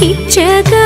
పిచ్చగా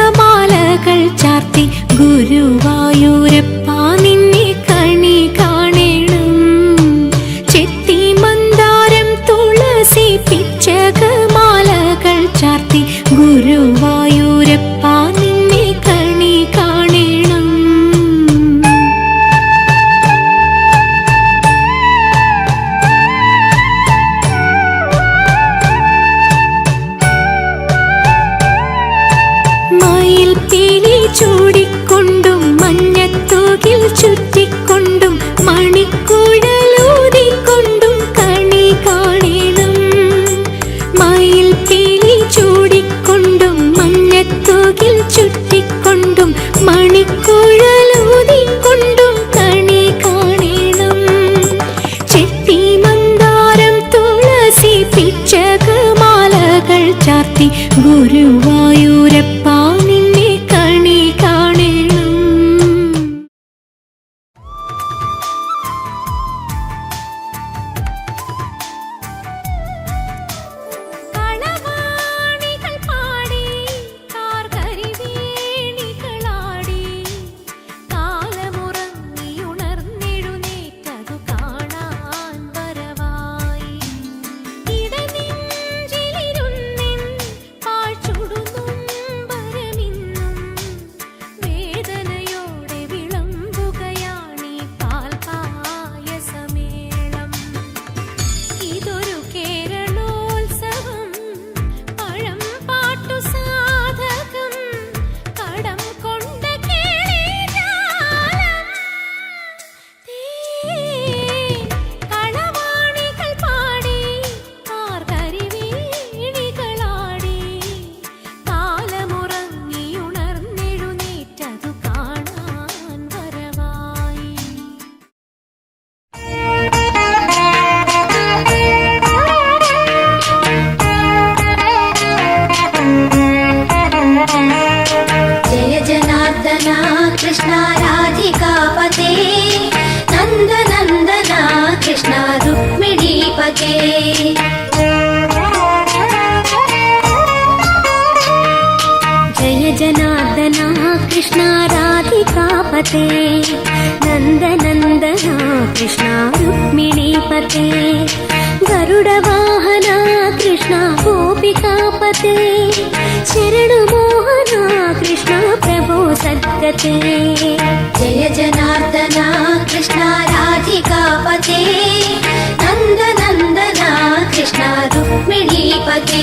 వర్ధనా కృష్ణ రాధికాపతే నందనందనా కృష్ణ రుక్మిణీపతే కృష్ణ రాధికాపతే నందనందన కృష్ణ రుక్మిణీపతే గరుడవాహన కృష్ణ గోపికాపతే శరణు మోహన కృష్ణ ప్రభో సద్గతే. జయ జనార్దన కృష్ణ రాధికాపతే నందనందన కృష్ణ రుక్మిణీపతే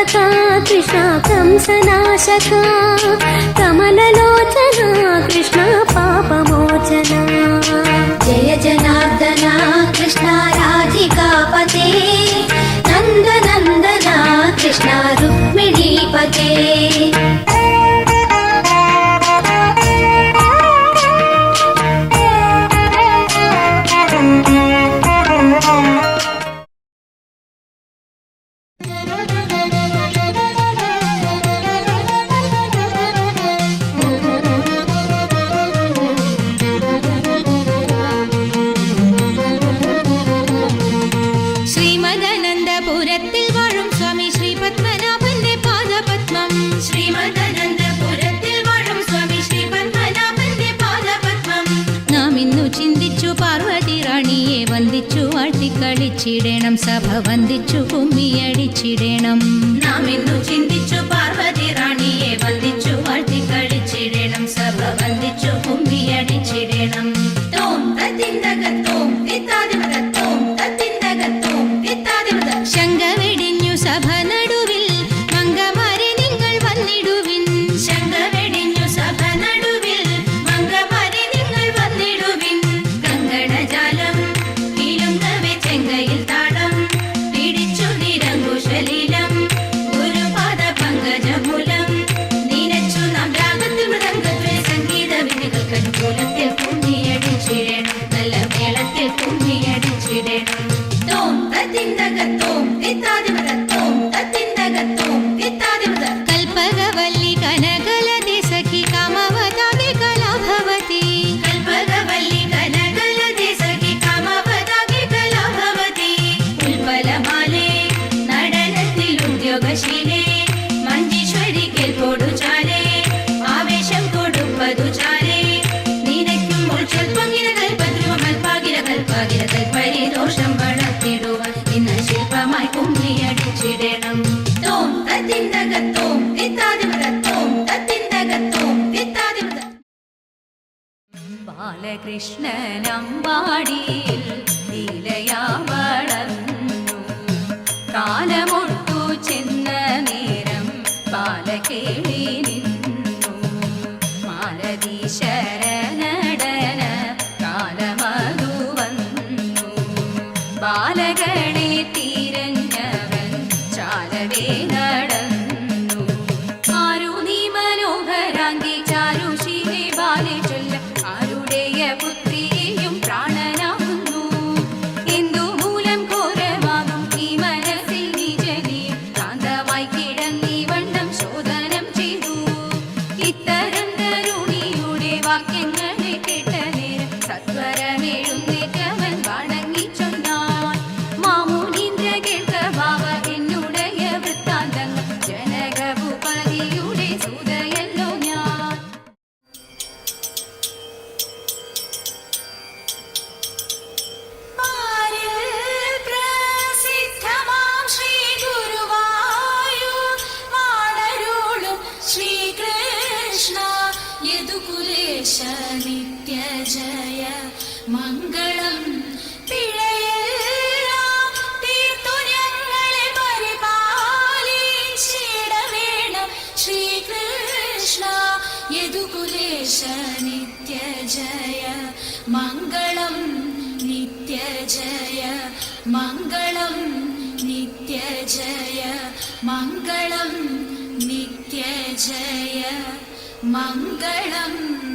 तारका कृष्णा कंसनाशका कमललोचना कृष्णा पापमोचना जय जनार्दना कृष्णा राधिकापते नन्दनन्दना कृष्णा रुक्मिणीपते സഭവന്തിച്ചു കുമ്മിയടിച്ചിടണം നാം ഇന്നു ചിന്തിച്ചു പാർവതി റാണിയെ വന്ദി ബാലകൃഷ്ണനമ്പാടിയിൽ नित्यजय मङ्गलम् यदुकुलेश नित्यजय मङ्गलं नित्यजय मङ्गलं नित्यजय मङ्गलं नित्यजय मङ्गलम्